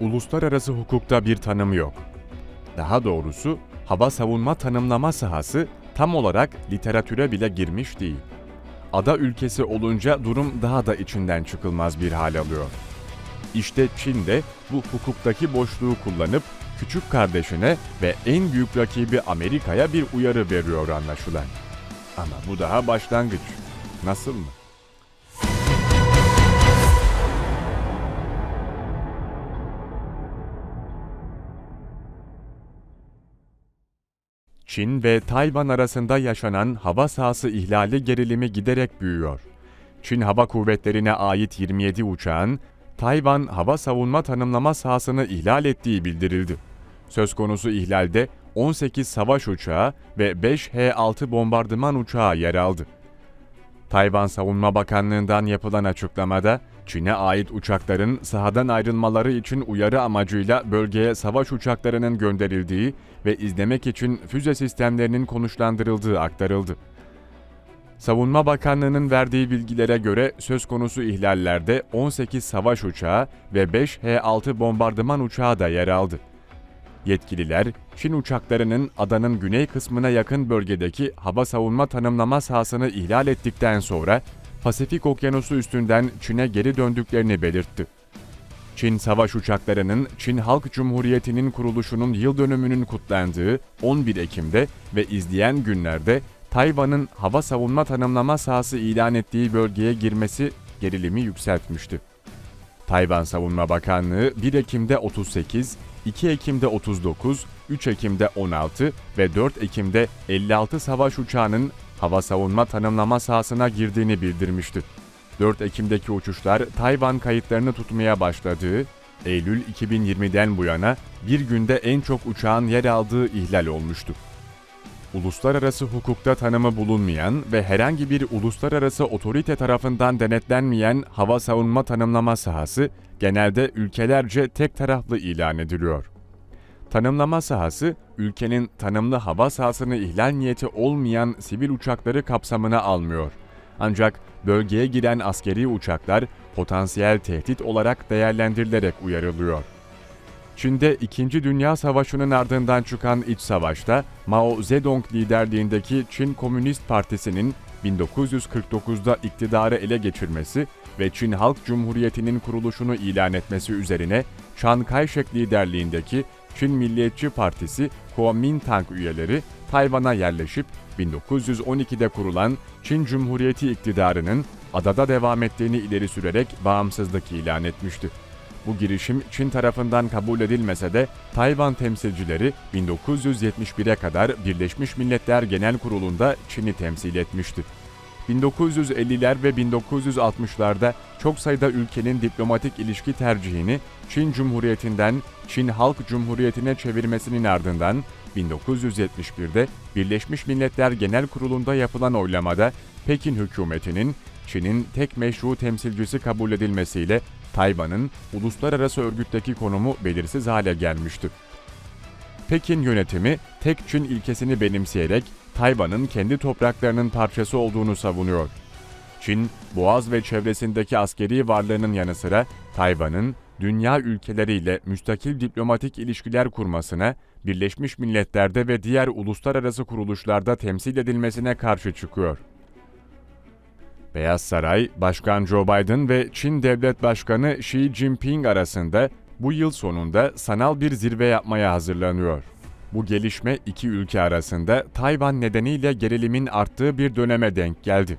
uluslararası hukukta bir tanımı yok. Daha doğrusu hava savunma tanımlama sahası tam olarak literatüre bile girmiş değil. Ada ülkesi olunca durum daha da içinden çıkılmaz bir hal alıyor. İşte Çin de bu hukuktaki boşluğu kullanıp küçük kardeşine ve en büyük rakibi Amerika'ya bir uyarı veriyor anlaşılan. Ama bu daha başlangıç. Nasıl mı? Çin ve Tayvan arasında yaşanan hava sahası ihlali gerilimi giderek büyüyor. Çin Hava Kuvvetleri'ne ait 27 uçağın Tayvan hava savunma tanımlama sahasını ihlal ettiği bildirildi. Söz konusu ihlalde 18 savaş uçağı ve 5 H-6 bombardıman uçağı yer aldı. Tayvan Savunma Bakanlığı'ndan yapılan açıklamada, Çin'e ait uçakların sahadan ayrılmaları için uyarı amacıyla bölgeye savaş uçaklarının gönderildiği ve izlemek için füze sistemlerinin konuşlandırıldığı aktarıldı. Savunma Bakanlığı'nın verdiği bilgilere göre söz konusu ihlallerde 18 savaş uçağı ve 5 H-6 bombardıman uçağı da yer aldı. Yetkililer, Çin uçaklarının adanın güney kısmına yakın bölgedeki hava savunma tanımlama sahasını ihlal ettikten sonra Pasifik Okyanusu üstünden Çin'e geri döndüklerini belirtti. Çin savaş uçaklarının Çin Halk Cumhuriyeti'nin kuruluşunun yıl dönümünün kutlandığı 11 Ekim'de ve izleyen günlerde Tayvan'ın hava savunma tanımlama sahası ilan ettiği bölgeye girmesi gerilimi yükseltmişti. Tayvan Savunma Bakanlığı 1 Ekim'de 38, 2 Ekim'de 39, 3 Ekim'de 16 ve 4 Ekim'de 56 savaş uçağının hava savunma tanımlama sahasına girdiğini bildirmişti. 4 Ekim'deki uçuşlar Tayvan kayıtlarını tutmaya başladığı, Eylül 2020'den bu yana bir günde en çok uçağın yer aldığı ihlal olmuştu. Uluslararası hukukta tanımı bulunmayan ve herhangi bir uluslararası otorite tarafından denetlenmeyen hava savunma tanımlama sahası genelde ülkelerce tek taraflı ilan ediliyor. Tanımlama sahası, ülkenin tanımlı hava sahasını ihlal niyeti olmayan sivil uçakları kapsamına almıyor. Ancak bölgeye giren askeri uçaklar potansiyel tehdit olarak değerlendirilerek uyarılıyor. Çin'de 2. Dünya Savaşı'nın ardından çıkan iç savaşta Mao Zedong liderliğindeki Çin Komünist Partisi'nin 1949'da iktidarı ele geçirmesi ve Çin Halk Cumhuriyeti'nin kuruluşunu ilan etmesi üzerine Chiang Kai-shek liderliğindeki Çin Milliyetçi Partisi Kuomintang üyeleri Tayvan'a yerleşip 1912'de kurulan Çin Cumhuriyeti iktidarının adada devam ettiğini ileri sürerek bağımsızlık ilan etmişti. Bu girişim Çin tarafından kabul edilmese de Tayvan temsilcileri 1971'e kadar Birleşmiş Milletler Genel Kurulu'nda Çin'i temsil etmişti. 1950'ler ve 1960'larda çok sayıda ülkenin diplomatik ilişki tercihini Çin Cumhuriyeti'nden Çin Halk Cumhuriyeti'ne çevirmesinin ardından 1971'de Birleşmiş Milletler Genel Kurulu'nda yapılan oylamada Pekin hükümetinin Çin'in tek meşru temsilcisi kabul edilmesiyle Tayvan'ın uluslararası örgütteki konumu belirsiz hale gelmişti. Pekin yönetimi tek Çin ilkesini benimseyerek Tayvan'ın kendi topraklarının parçası olduğunu savunuyor. Çin, Boğaz ve çevresindeki askeri varlığının yanı sıra Tayvan'ın dünya ülkeleriyle müstakil diplomatik ilişkiler kurmasına, Birleşmiş Milletler'de ve diğer uluslararası kuruluşlarda temsil edilmesine karşı çıkıyor. Beyaz Saray, Başkan Joe Biden ve Çin Devlet Başkanı Xi Jinping arasında bu yıl sonunda sanal bir zirve yapmaya hazırlanıyor. Bu gelişme iki ülke arasında Tayvan nedeniyle gerilimin arttığı bir döneme denk geldi.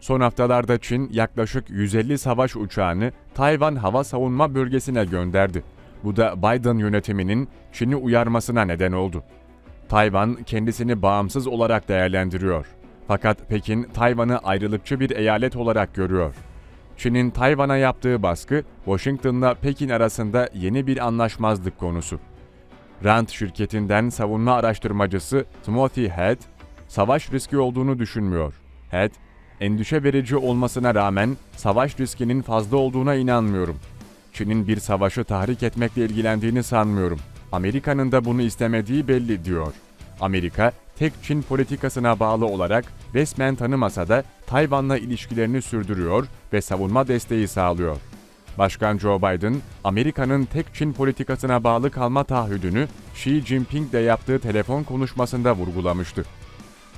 Son haftalarda Çin yaklaşık 150 savaş uçağını Tayvan hava savunma bölgesine gönderdi. Bu da Biden yönetiminin Çin'i uyarmasına neden oldu. Tayvan kendisini bağımsız olarak değerlendiriyor. Fakat Pekin Tayvan'ı ayrılıkçı bir eyalet olarak görüyor. Çin'in Tayvan'a yaptığı baskı, Washington'la Pekin arasında yeni bir anlaşmazlık konusu. Rand şirketinden savunma araştırmacısı Timothy Head, savaş riski olduğunu düşünmüyor. Head, endişe verici olmasına rağmen savaş riskinin fazla olduğuna inanmıyorum. Çin'in bir savaşı tahrik etmekle ilgilendiğini sanmıyorum. Amerika'nın da bunu istemediği belli diyor. Amerika, tek Çin politikasına bağlı olarak resmen tanımasa da Tayvan'la ilişkilerini sürdürüyor ve savunma desteği sağlıyor. Başkan Joe Biden, Amerika'nın tek Çin politikasına bağlı kalma taahhüdünü Xi Jinping'le yaptığı telefon konuşmasında vurgulamıştı.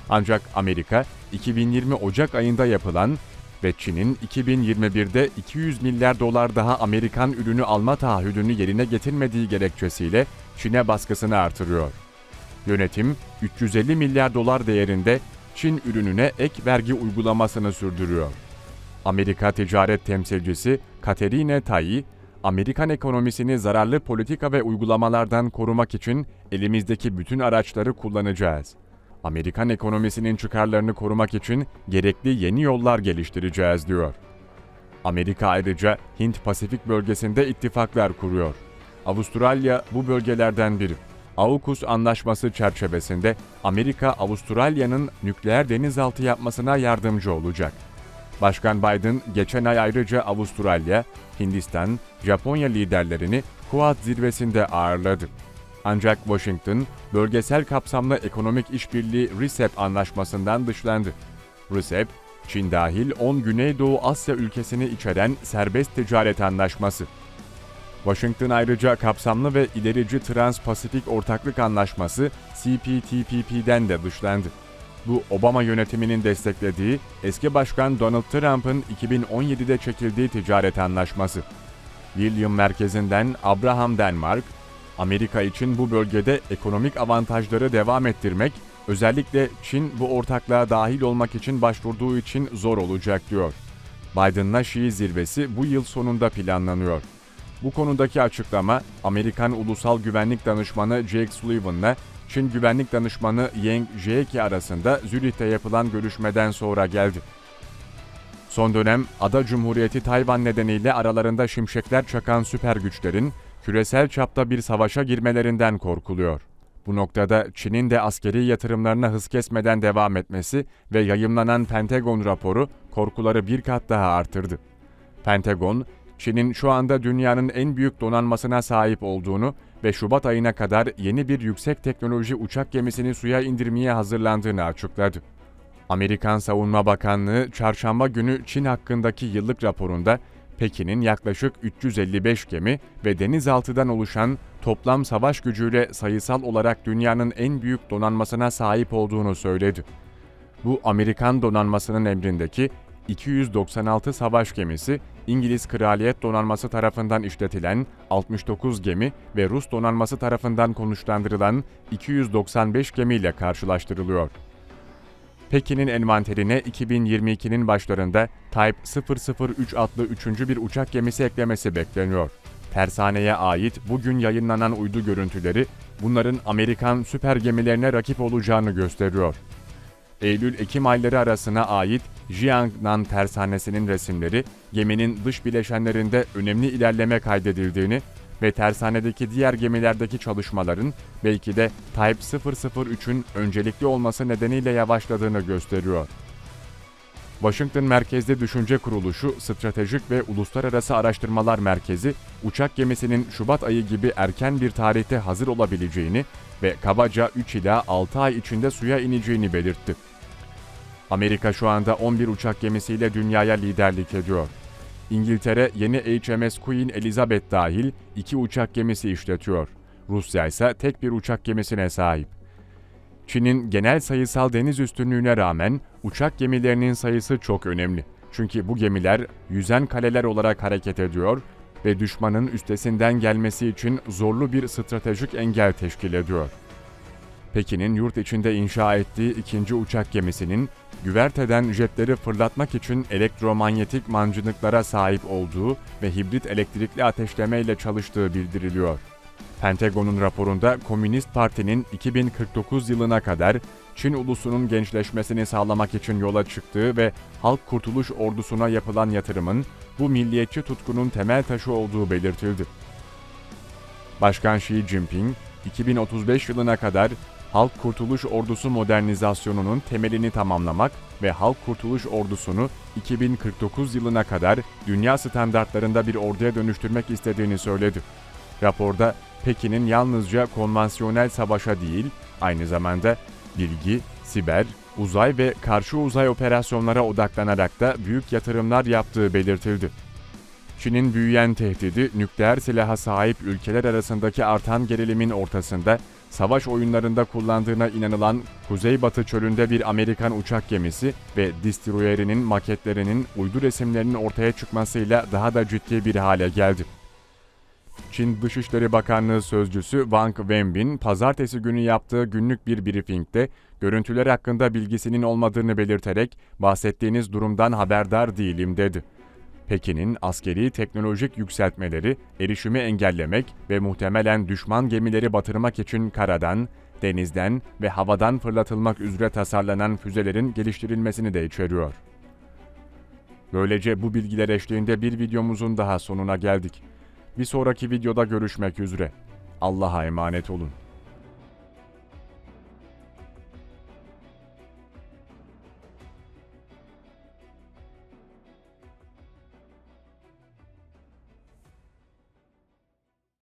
Ancak Amerika, 2020 Ocak ayında yapılan ve Çin'in 2021'de 200 milyar dolar daha Amerikan ürünü alma taahhüdünü yerine getirmediği gerekçesiyle Çin'e baskısını artırıyor. Yönetim, 350 milyar dolar değerinde Çin ürününe ek vergi uygulamasını sürdürüyor. Amerika ticaret temsilcisi Katerine Tai, Amerikan ekonomisini zararlı politika ve uygulamalardan korumak için elimizdeki bütün araçları kullanacağız. Amerikan ekonomisinin çıkarlarını korumak için gerekli yeni yollar geliştireceğiz diyor. Amerika ayrıca Hint-Pasifik bölgesinde ittifaklar kuruyor. Avustralya bu bölgelerden biri. AUKUS anlaşması çerçevesinde Amerika Avustralya'nın nükleer denizaltı yapmasına yardımcı olacak. Başkan Biden geçen ay ayrıca Avustralya, Hindistan, Japonya liderlerini Quad zirvesinde ağırladı. Ancak Washington, bölgesel kapsamlı ekonomik işbirliği RCEP anlaşmasından dışlandı. RCEP, Çin dahil 10 Güneydoğu Asya ülkesini içeren serbest ticaret anlaşması. Washington ayrıca kapsamlı ve ilerici Trans-Pasifik Ortaklık Anlaşması CPTPP'den de dışlandı. Bu Obama yönetiminin desteklediği eski başkan Donald Trump'ın 2017'de çekildiği ticaret anlaşması. William merkezinden Abraham Denmark, Amerika için bu bölgede ekonomik avantajları devam ettirmek, özellikle Çin bu ortaklığa dahil olmak için başvurduğu için zor olacak diyor. Biden'la Şii zirvesi bu yıl sonunda planlanıyor. Bu konudaki açıklama Amerikan Ulusal Güvenlik Danışmanı Jake Sullivan'la Çin Güvenlik Danışmanı Yang Jieqi arasında Zürih'te yapılan görüşmeden sonra geldi. Son dönem Ada Cumhuriyeti Tayvan nedeniyle aralarında şimşekler çakan süper güçlerin küresel çapta bir savaşa girmelerinden korkuluyor. Bu noktada Çin'in de askeri yatırımlarına hız kesmeden devam etmesi ve yayımlanan Pentagon raporu korkuları bir kat daha artırdı. Pentagon, Çin'in şu anda dünyanın en büyük donanmasına sahip olduğunu ve Şubat ayına kadar yeni bir yüksek teknoloji uçak gemisini suya indirmeye hazırlandığını açıkladı. Amerikan Savunma Bakanlığı çarşamba günü Çin hakkındaki yıllık raporunda Pekin'in yaklaşık 355 gemi ve denizaltıdan oluşan toplam savaş gücüyle sayısal olarak dünyanın en büyük donanmasına sahip olduğunu söyledi. Bu Amerikan donanmasının emrindeki 296 savaş gemisi, İngiliz Kraliyet Donanması tarafından işletilen 69 gemi ve Rus donanması tarafından konuşlandırılan 295 gemiyle karşılaştırılıyor. Pekin'in envanterine 2022'nin başlarında Type 003 adlı üçüncü bir uçak gemisi eklemesi bekleniyor. Tersaneye ait bugün yayınlanan uydu görüntüleri bunların Amerikan süper gemilerine rakip olacağını gösteriyor. Eylül-Ekim ayları arasına ait Jiangnan tersanesinin resimleri geminin dış bileşenlerinde önemli ilerleme kaydedildiğini ve tersanedeki diğer gemilerdeki çalışmaların belki de Type 003'ün öncelikli olması nedeniyle yavaşladığını gösteriyor. Washington merkezli düşünce kuruluşu Stratejik ve Uluslararası Araştırmalar Merkezi, uçak gemisinin Şubat ayı gibi erken bir tarihte hazır olabileceğini ve kabaca 3 ila 6 ay içinde suya ineceğini belirtti. Amerika şu anda 11 uçak gemisiyle dünyaya liderlik ediyor. İngiltere yeni HMS Queen Elizabeth dahil iki uçak gemisi işletiyor. Rusya ise tek bir uçak gemisine sahip. Çin'in genel sayısal deniz üstünlüğüne rağmen uçak gemilerinin sayısı çok önemli. Çünkü bu gemiler yüzen kaleler olarak hareket ediyor ve düşmanın üstesinden gelmesi için zorlu bir stratejik engel teşkil ediyor. Pekin'in yurt içinde inşa ettiği ikinci uçak gemisinin güverteden jetleri fırlatmak için elektromanyetik mancınıklara sahip olduğu ve hibrit elektrikli ateşleme ile çalıştığı bildiriliyor. Pentagon'un raporunda Komünist Parti'nin 2049 yılına kadar Çin ulusunun gençleşmesini sağlamak için yola çıktığı ve Halk Kurtuluş Ordusu'na yapılan yatırımın bu milliyetçi tutkunun temel taşı olduğu belirtildi. Başkan Xi Jinping, 2035 yılına kadar Halk Kurtuluş Ordusu modernizasyonunun temelini tamamlamak ve Halk Kurtuluş Ordusunu 2049 yılına kadar dünya standartlarında bir orduya dönüştürmek istediğini söyledi. Raporda Pekin'in yalnızca konvansiyonel savaşa değil, aynı zamanda bilgi, siber, uzay ve karşı uzay operasyonlara odaklanarak da büyük yatırımlar yaptığı belirtildi. Çin'in büyüyen tehdidi, nükleer silaha sahip ülkeler arasındaki artan gerilimin ortasında savaş oyunlarında kullandığına inanılan Kuzeybatı çölünde bir Amerikan uçak gemisi ve destroyerinin maketlerinin uydu resimlerinin ortaya çıkmasıyla daha da ciddi bir hale geldi. Çin Dışişleri Bakanlığı Sözcüsü Wang Wenbin, pazartesi günü yaptığı günlük bir briefingde görüntüler hakkında bilgisinin olmadığını belirterek bahsettiğiniz durumdan haberdar değilim dedi. Pekin'in askeri teknolojik yükseltmeleri, erişimi engellemek ve muhtemelen düşman gemileri batırmak için karadan, denizden ve havadan fırlatılmak üzere tasarlanan füzelerin geliştirilmesini de içeriyor. Böylece bu bilgiler eşliğinde bir videomuzun daha sonuna geldik. Bir sonraki videoda görüşmek üzere. Allah'a emanet olun.